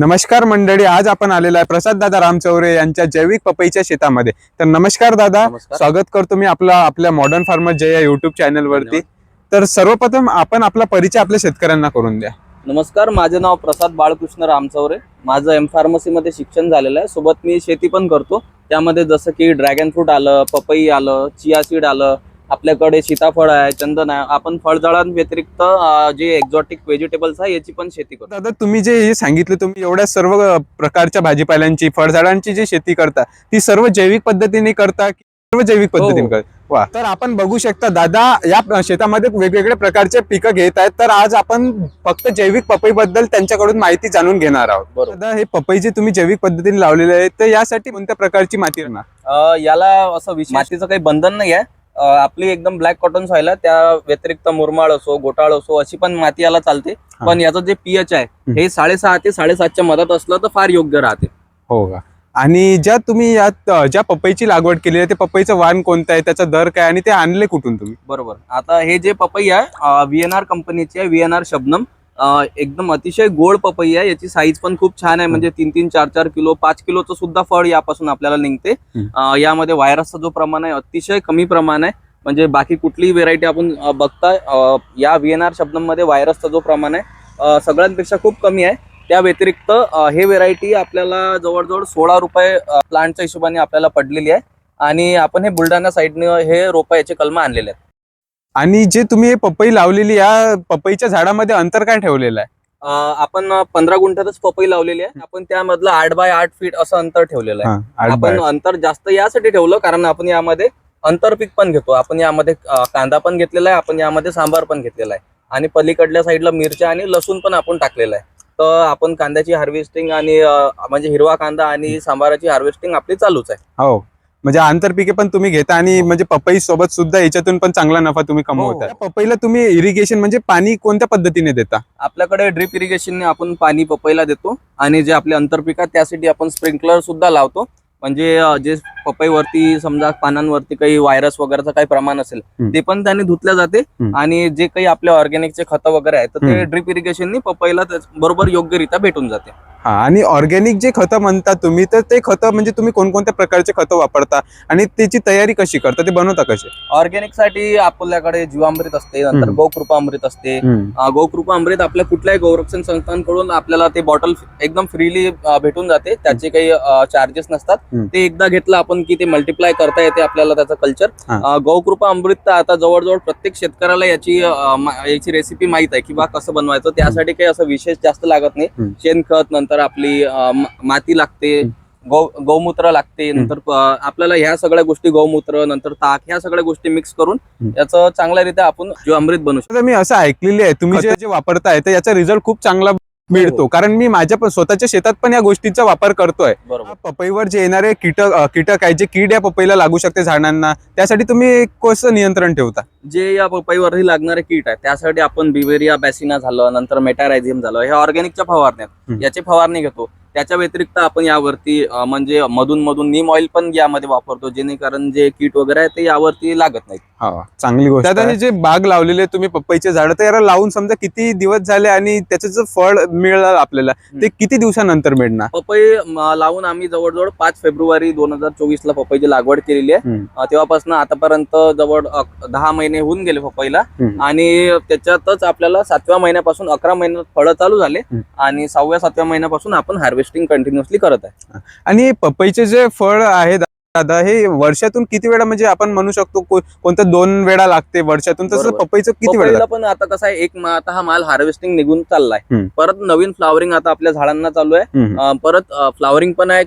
नमस्कार मंडळी आज आपण आलेला आहे प्रसाद दादा रामचौरे यांच्या जैविक पपईच्या शेतामध्ये. तर नमस्कार दादा नमस्कार. स्वागत करतो मी आपला आपल्या मॉडर्न फार्मर जय या युट्यूब चॅनल वरती तर सर्वप्रथम आपण आपला परिचय आपल्या शेतकऱ्यांना करून द्या. नमस्कार माझे नाव प्रसाद बाळकृष्ण रामचौरे. माझं एम फार्मसी मध्ये शिक्षण झालेलं आहे. सोबत मी शेती पण करतो. त्यामध्ये जसं की ड्रॅगन फ्रूट आलं पपई आलं चिया सीड आलं आपल्याकडे सीताफळ आहे चंदन आहे. आपण फळझाडांव्यतिरिक्त जे एक्झॉटिक व्हेजिटेबल्स आहे याची पण शेती करतो. दादा तुम्ही जे हे सांगितलं तुम्ही एवढ्या सर्व प्रकारच्या भाजीपाल्यांची फळझाडांची जी शेती करता ती सर्व जैविक पद्धतीने करता सर्व जैविक पद्धतीने हो. करता? वा. तर आपण बघू शकता दादा या शेतामध्ये वेगवेगळ्या प्रकारचे पिकं घेत आहेत. तर आज आपण फक्त जैविक पपई बद्दल त्यांच्याकडून माहिती जाणून घेणार आहोत. बरोबर. दादा हे पपई जे तुम्ही जैविक पद्धतीने लावलेले आहे तर यासाठी कोणत्या प्रकारची माती राहणार? याला असं मातीचं काही बंधन नाही आहे आपली एकदम ब्लॅक कॉटन सॉइल आहे. त्या व्यतिरिक्त मुरमाड असो गोटाळ असो अशी पण माती याला चालते. पण याचं जे पीएच आहे हे साडेसहा ते साडेसातच्या मधात असलं तर फार योग्य राहते. हो का? आणि ज्या तुम्ही यात ज्या पपईची लागवड केली आहे ते पपईचं वाण कोणतं आहे? त्याचा दर काय? आणि ते आणले कुठून तुम्ही? बरोबर. आता हे जे पपई आहे व्ही एन आर कंपनीची आहे व्ही एन आर शबनम. एकदम अतिशय गोड पपई आहे. याची साईज पण खूप छान आहे. म्हणजे तीन तीन चार चार किलो पाच किलोचं सुद्धा फळ यापासून आपल्याला निघते. यामध्ये व्हायरसचा जो प्रमाण आहे अतिशय कमी प्रमाण आहे. म्हणजे बाकी कुठलीही व्हेरायटी आपण अं, बघता अं, या व्ही एन आर शब्दमध्ये व्हायरसचा जो प्रमाण आहे सगळ्यांपेक्षा खूप कमी आहे. त्या व्यतिरिक्त हे व्हेरायटी आपल्याला जवळजवळ सोळा रुपये प्लांटच्या हिशोबाने आपल्याला पडलेली आहे. आणि आपण हे बुलढाणा साईडने हे रोपं याचे कलम आणलेले आहेत. आणि जे तुम्ही हे पपई लावलेली या पपईच्या झाडामध्ये अंतर काय ठेवलेलं आहे? अं, आपण पंधरा गुंठ्यातच पपई लावलेली आहे. आपण त्यामधलं आठ बाय आठ फीट असं अंतर ठेवलेलं आहे. हा, आठ आपण अंतर जास्त यासाठी ठेवलं कारण आपण यामध्ये आंतरपीक पण घेतो. आपण यामध्ये अं, कांदा पण घेतलेला आहे आपण यामध्ये सांबार पण घेतलेला आहे. आणि पलीकडल्या साईडला मिरच्या आणि लसूण पण आपण टाकलेलं आहे. तर आपण कांद्याची हार्वेस्टिंग आणि अं, म्हणजे हिरवा कांदा आणि सांबाराची हार्वेस्टिंग आपली चालूच आहे. हो. म्हणजे आंतरपिके पण तुम्ही घेता आणि म्हणजे पपई सोबत सुद्धा याच्यातून पण चांगला नफा तुम्ही कमवता. हो. पपईला तुम्ही इरिगेशन म्हणजे पाणी कोणत्या पद्धतीने देता? आपल्याकडे ड्रिप इरिगेशनने आपण पाणी पपईला देतो आणि जे आपले आंतरपिक आहेत त्यासाठी आपण स्प्रिंकलर सुद्धा लावतो. म्हणजे जे पपईवरती समजा पानांवरती काही व्हायरस वगैरेचं काही प्रमाण असेल. ते पण त्याने धुतल्या जाते. आणि जे काही आपले ऑर्गॅनिकचे खतं वगैरे आहेत तर ते. ड्रिप इरिगेशननी पपईला बरोबर योग्यरित्या भेटून जाते हा आणि ऑर्गॅनिक जे खतं म्हणता तुम्ही तर ते खतं म्हणजे तुम्ही कोणकोणत्या प्रकारचे खतं वापरता आणि त्याची तयारी कशी करता ते बनवता कसे ऑर्गॅनिकसाठी आपल्याकडे जीवामृत असते नंतर. गोकृपा अमृत असते गोकृपा अमृत आपल्या कुठल्याही गोरक्षण संस्थांकडून आपल्याला ते बॉटल एकदम फ्रीली भेटून जाते त्याचे काही चार्जेस नसतात. ते एकदा घेतलं आपण की ते मल्टिप्लाय करता येते आपल्याला त्याचं. कल्चर गौकृपा अमृत आता जवळजवळ प्रत्येक शेतकऱ्याला याची याची रेसिपी माहीत आहे की बा कसं बनवायचं. त्यासाठी काही असं विशेष जास्त लागत नाही. शेणखत नंतर आपली माती लागते. गौ गौमूत्र लागते. नंतर आपल्याला ह्या सगळ्या गोष्टी गौमूत्र नंतर ताक ह्या सगळ्या गोष्टी मिक्स करून. याचं चांगल्यारीत्या आपण जो अमृत बनवू शकतो. मी असं ऐकलेले आहे तुम्ही जे वापरताय तर याचा रिझल्ट खूप चांगला मिळतो. कारण मी माझ्या पण स्वतःच्या शेतात पण या गोष्टीचा वापर करतोय. पपईवर जे येणारे कीटक कीटक आहे जे कीड या पपईला लागू शकते झाडांना त्यासाठी तुम्ही कसं नियंत्रण ठेवता? जे या पपईवरही लागणारे कीट आहे त्यासाठी आपण बिवेरिया बॅसिना झालं नंतर मेटारायझियम झालं हे ऑर्गॅनिकच्या फवारण्यात. याची फवारणी घेतो. त्याच्या व्यतिरिक्त आपण यावरती म्हणजे मधून मधून नीम ऑइल पण यामध्ये वापरतो जेणेकरून जे कीट वगैरे आहे ते यावरती लागत नाहीत. हा चांगली गोष्ट हे जे बाग लावलेले तुम्ही पपईचे झाड तर याला लावून समजा किती दिवस झाले आणि त्याचं जे फळ मिळालं आपल्याला ते किती दिवसानंतर मिळणार? पपई लावून आम्ही जवळजवळ पाच फेब्रुवारी दोन हजार चोवीस ला पपईची लागवड केलेली आहे. तेव्हापासून आतापर्यंत जवळ दहा महिने होऊन गेले पपईला. आणि त्याच्यातच आपल्याला सातव्या महिन्यापासून अकरा महिन्यात फळं चालू झाले. आणि सहाव्या सातव्या महिन्यापासून आपण हार्वेस्टिंग कंटिन्युअसली करत आहे. आणि पपईचे जे फळ आहे दादा हे वर्षातून किती वेळा म्हणजे आपण म्हणू शकतो कोणतं दोन वेळा लागते वर्षातून तसं. पपईचं किती वेळा? पण आता कसं आहे एक आता हा माल हार्वेस्टिंग निघून चाललाय. परत नवीन फ्लावरिंग आता आपल्या झाडांना चालू आहे. परत फ्लावरिंग पण आहे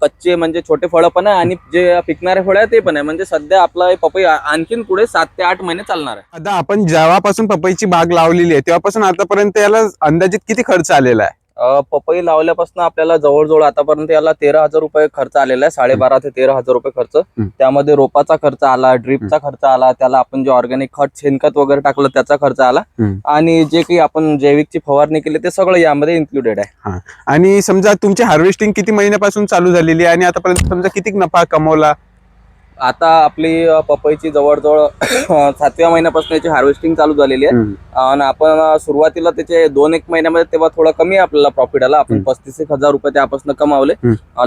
कच्चे म्हणजे छोटे फळं पण आहे आणि जे पिकणारे फळं आहे ते पण आहे. म्हणजे सध्या आपला पपई आणखीन पुढे सात ते आठ महिने चालणार आहे. आता आपण जेव्हापासून पपईची बाग लावलेली आहे तेव्हापासून आतापर्यंत याला अंदाजित किती खर्च आलेला आहे? पपई लावल्यापासून आपल्याला जवळजवळ आतापर्यंत याला तेरा हजार रुपये खर्च आलेला आहे साडेबारा ते तेरा हजार रुपये खर्च. त्यामध्ये रोपाचा खर्च आला ड्रीपचा खर्च आला त्याला आपण जे ऑर्गॅनिक खत शेणखत वगैरे टाकलं त्याचा खर्च आला. आणि जे काही आपण जैविकची फवारणी केली ते सगळं यामध्ये इन्क्लुडेड आहे. आणि समजा तुमची हार्वेस्टिंग किती महिन्यापासून चालू झालेली आहे? आणि आतापर्यंत समजा किती नफा कमवला? आता आपली पपईची जवळजवळ सातव्या महिन्यापासून याची हार्वेस्टिंग चालू झालेली आहे. आणि आपण सुरुवातीला त्याचे दोन एक महिन्यामध्ये तेव्हा थोडा कमी आपल्याला प्रॉफिट आला आपण. पस्तीस एक हजार रुपये त्यापासून कमावले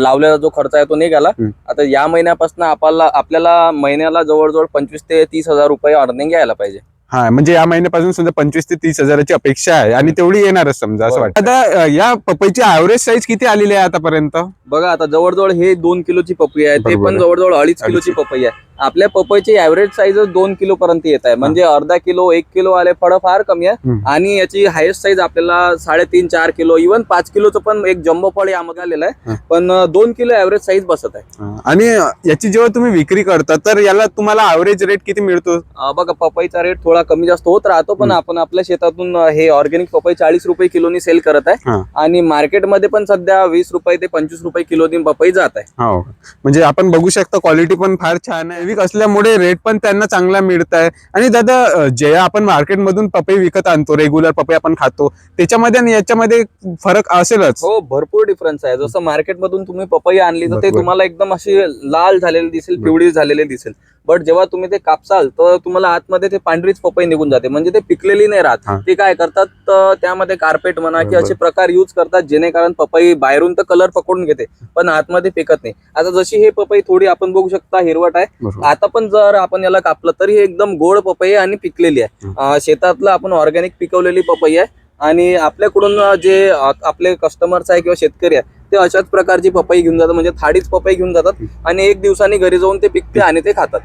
लावलेला जो खर्च आहे तो निघाला. आता या महिन्यापासून आपल्याला आपल्याला महिन्याला जवळजवळ पंचवीस ते तीस हजार रुपये अर्निंग यायला पाहिजे हा म्हणजे या महिन्यापासून समजा पंचवीस ते तीस हजाराची अपेक्षा आहे आणि तेवढी येणारच समजा असं बरोबर. वाटतं. आता अं, या पपईची ऍव्हरेज साईज किती आलेली आहे आतापर्यंत? बघा आता जवळजवळ हे दोन किलोची पपई आहे ते बरोबर पण आहे. जवळजवळ अडीच किलोची पपई आहे. आपल्या पपईची ऍव्हरेज साईज दोन किलो पर्यंत येत आहे म्हणजे अर्धा किलो एक किलो आले फळं फार कमी आहे. आणि याची हायेस्ट साईज आपल्याला साडेतीन चार किलो इव्हन पाच किलोचं पण एक जम्बो फळ यामध्ये आलेलं आहे. पण दोन किलो ऍव्हरेज साईज बसत आहे. आणि याची जेव्हा तुम्ही विक्री करता तर याला तुम्हाला ऍव्हरेज रेट किती मिळतो बघा पपईचा रेट थोडा कमी जास्त होत राहतो पण. आपण आपल्या शेतातून हे ऑर्गॅनिक पपई चाळीस रुपये किलोनी सेल करत आहे. आणि मार्केटमध्ये पण सध्या वीस रुपये ते पंचवीस रुपये किलोनी पपई जात आहे हो म्हणजे आपण बघू शकता क्वालिटी पण फार छान आहे जैविक असल्यामुळे रेट पण त्यांना चांगला मिळत आहे आणि दादा जे आपण मार्केटमधून पपई विकत आणतो रेग्युलर पपई आपण खातो त्याच्यामध्ये आणि याच्यामध्ये फरक असेलच हो भरपूर डिफरन्स आहे जसं मार्केटमधून तुम्ही पपई आणली तर ते. तुम्हाला एकदम अशी लाल झालेली दिसेल. पिवळी झालेली दिसेल बट जेव्हा तुम्ही ते कापसाल तर तुम्हाला आतमध्ये ते पांढरीच पपई निघून जाते. म्हणजे ते पिकलेली नाही. राहत. ते काय करतात त्यामध्ये कार्पेट म्हणा की. असे प्रकार युज करतात जेणेकरून पपई बाहेरून तर कलर पकडून घेते पण आतमध्ये पिकत नाही. आता जशी हे पपई थोडी आपण बघू शकता हिरवट आहे. आता पण जर आपण याला कापलं तरी हे एकदम गोड पपई आहे आणि पिकलेली आहे. शेतातलं आपण ऑर्गॅनिक पिकवलेली पपई आहे. आणि आपल्याकडून जे आपले कस्टमर्स आहे किंवा शेतकरी आहे ते अशाच प्रकारची पपई घेऊन जातात म्हणजे थाळीच पपई घेऊन जातात. आणि एक दिवसांनी घरी जाऊन ते पिकते आणि ते खातात.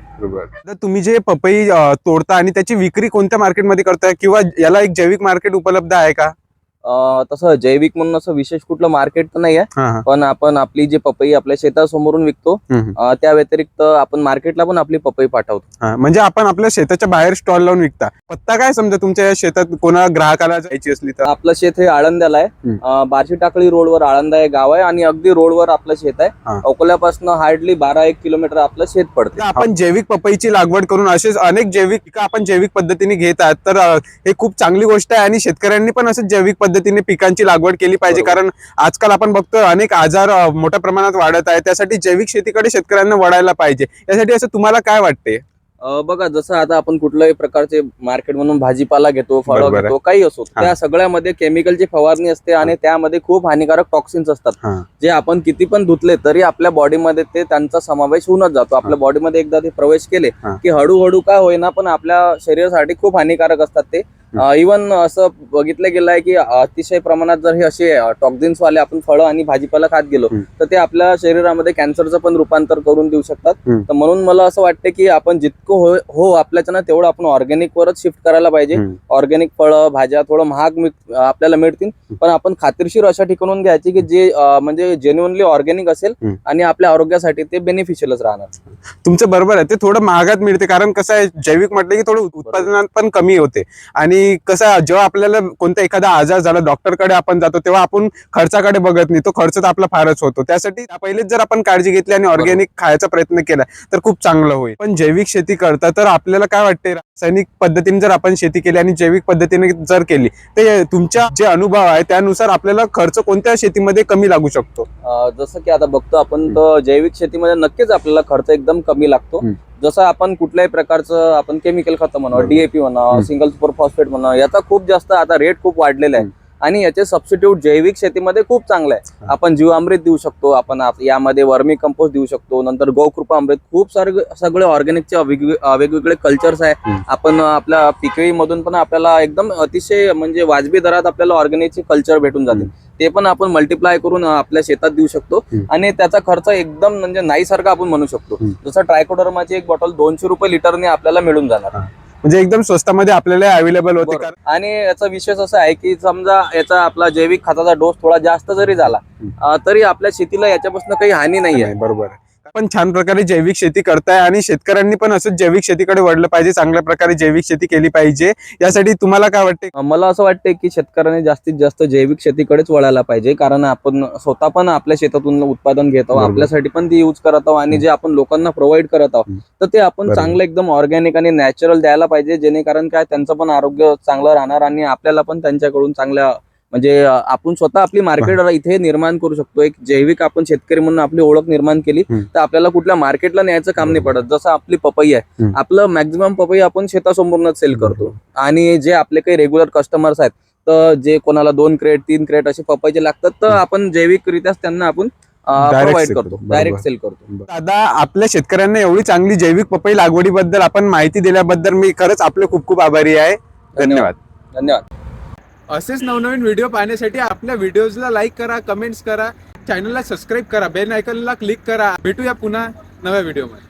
तर तुम्ही जे पपई तोडता आणि त्याची विक्री कोणत्या मार्केटमध्ये करताय? किंवा याला एक जैविक मार्केट उपलब्ध आहे का? तसं जैविक म्हणून असं विशेष कुठलं मार्केट तर नाही आहे. पण आपण आपली जी पपई आपल्या शेतासमोरून विकतो त्या व्यतिरिक्त आपण मार्केटला पण आपली पपई पाठवतो. म्हणजे आपण आपल्या शेताच्या बाहेर स्टॉल लावून विकता. पत्ता काय समजा तुमच्या या शेतात कोणा ग्राहकाला जायची असली तर? आपलं शेत हे आळंद्याला आहे. बार्शी टाकळी रोडवर आळंदा हे गाव आहे आणि अगदी रोडवर आपलं शेत आहे. अकोल्यापासून हार्डली बारा एक किलोमीटर आपलं शेत पडते आपण जैविक पपईची लागवड करून असेच अनेक जैविक पिकं आपण जैविक पद्धतीने घेत आहात. तर हे खूप चांगली गोष्ट आहे आणि शेतकऱ्यांनी पण असं जैविक पद्धतीने पिकांची लागवड केली पाहिजे. कारण आजकाल आपण बघतो अनेक आजार मोठ्या प्रमाणात वाढत आहे त्यासाठी जैविक शेतीकडे शेतकऱ्यांना वळायला पाहिजे यासाठी असं तुम्हाला काय वाटते बघा जसं आता आपण कुठल्याही प्रकारचे मार्केट म्हणून भाजीपाला घेतो फळं. घेतो काही असो. त्या सगळ्यामध्ये केमिकलची फवारणी असते आणि त्यामध्ये खूप हानिकारक टॉक्सिन्स असतात. जे आपण किती पण धुतले तरी आपल्या बॉडीमध्ये ते त्यांचा समावेश होऊनच जातो आपल्या बॉडीमध्ये एकदा ते प्रवेश केले. की हळूहळू काय होईना पण आपल्या शरीरासाठी खूप हानिकारक असतात ते इवन असं बघितलं गेलं आहे की अतिशय प्रमाणात जर हे असे टॉक्झिन्स वाले आपण फळं आणि भाजीपाला खात गेलो. तर ते आपल्या शरीरामध्ये कॅन्सरचं पण रूपांतर करून देऊ शकतात. तर म्हणून मला असं वाटतं की आपण जितकं हो हो आपल्याच्यानं तेवढं आपण ऑर्गॅनिक वरच शिफ्ट करायला पाहिजे. ऑर्गॅनिक फळं भाज्या थोडं महाग आपल्याला मिळतील पण आपण खात्रीशीर अशा ठिकाणून घ्यायची की जे म्हणजे जेन्युअनली ऑर्गॅनिक असेल. आणि आपल्या आरोग्यासाठी ते बेनिफिशियलच राहणार तुमचं बरोबर आहे ते थोडं महागात मिळते कारण कसं आहे जैविक म्हटलं की थोडं उत्पादनात पण कमी होते आणि कसं आहे, जेव्हा आपल्याला कोणता एखादा आजार झाला डॉक्टरकडे आपण जातो तेव्हा आपण खर्चाकडे बघत नाही. तो खर्च तर आपला फारच होतो. त्यासाठी पहिलेच जर आपण काळजी घेतली आणि ऑर्गॅनिक खायचा प्रयत्न केला तर खूप चांगलं होईल. पण जैविक शेती करता तर आपल्याला काय वाटते रासायनिक पद्धतीने जर आपण शेती केली आणि जैविक पद्धतीने जर केली तर तुमच्या जे अनुभव आहे त्यानुसार आपल्याला खर्च कोणत्या शेतीमध्ये कमी लागू शकतो? जसं की आता बघतो आपण जैविक शेतीमध्ये नक्कीच आपल्याला खर्च एकदम कमी लागतो. जसं आपण कुठल्याही प्रकारचं आपण केमिकल खतं म्हणा. डीएपी म्हणा. सिंगल सुपर फॉस्फेट म्हणा याचा खूप जास्त आता रेट खूप वाढलेला आहे आणि याचे सबस्टिट्यूट जैविक शेतीमध्ये खूप चांगलं आहे. आपण जीवामृत देऊ शकतो आपण आप- यामध्ये वर्मी कंपोस्ट देऊ शकतो नंतर गौकृपा अमृत खूप सारे सगळे ऑर्गॅनिकचे वेगवेगळे कल्चर्स आहे. आपण आपल्या पिकळीमधून पण आपल्याला एकदम अतिशय म्हणजे वाजवी दरात आपल्याला ऑर्गॅनिकचे कल्चर भेटून जाते. ते पण आपण मल्टिप्लाय करून आपल्या शेतात देऊ शकतो. आणि त्याचा खर्च एकदम म्हणजे नाही सारखा आपण म्हणू शकतो. जसं ट्रायकोडर्माची एक बॉटल दोनशे रुपये लिटरने आपल्याला मिळून जाणार. म्हणजे एकदम स्वस्तामध्ये आपल्याला अवेलेबल होते. आणि याचा विशेष असा आहे की समजा याचा आपला जैविक खताचा डोस थोडा जास्त जरी झाला तरी आपल्या शेतीला याच्यापासून काही हानी नाही आहे. बरोबर पण छान प्रकारे जैविक शेती करताय आणि शेतकऱ्यांनी पण असंच जैविक शेतीकडे वळलं पाहिजे चांगल्या प्रकारे जैविक शेती केली पाहिजे यासाठी तुम्हाला काय वाटते मला असं वाटतं की शेतकऱ्यांनी जास्तीत जास्त जैविक शेतीकडेच वळायला पाहिजे कारण आपण स्वतः पण आपल्या शेतातून उत्पादन घेत आहोत. आपल्यासाठी पण ती यूज करत आहोत आणि. जे आपण लोकांना प्रोव्हाइड करत आहोत. तर ते आपण. चांगलं एकदम ऑर्गॅनिक आणि नॅचरल द्यायला पाहिजे जेणेकरून काय त्यांचं पण आरोग्य चांगलं राहणार आणि आपल्याला पण त्यांच्याकडून चांगल्या म्हणजे आपण स्वतः आपली मार्केट इथे निर्माण करू शकतो. एक जैविक आपण शेतकरी म्हणून आपली ओळख निर्माण केली. तर आपल्याला कुठल्या मार्केटला न्यायचं काम नाही पडत. जसं आपली पपई आहे. आपलं मॅक्झिमम पपई आपण शेतासमोरूनच सेल करतो. आणि जे आपले काही रेग्युलर कस्टमर्स आहेत तर जे कोणाला दोन क्रेट तीन क्रेट असे पपईचे लागतात तर. आपण जैविकरित्याच त्यांना आपण प्रोव्हाइड करतो. डायरेक्ट. सेल करतो. दादा आपल्या शेतकऱ्यांना एवढी चांगली जैविक पपई लागवडीबद्दल आपण माहिती दिल्याबद्दल मी खरंच आपले खूप खूप आभारी आहे. धन्यवाद. धन्यवाद. असेच नवनवीन व्हिडिओ पाहण्यासाठी आपल्या व्हिडिओजला लाईक करा कमेंट्स करा. चॅनलला सबस्क्राईब करा. बेल आयकनला क्लिक करा. भेटूया पुन्हा नव्या व्हिडिओमध्ये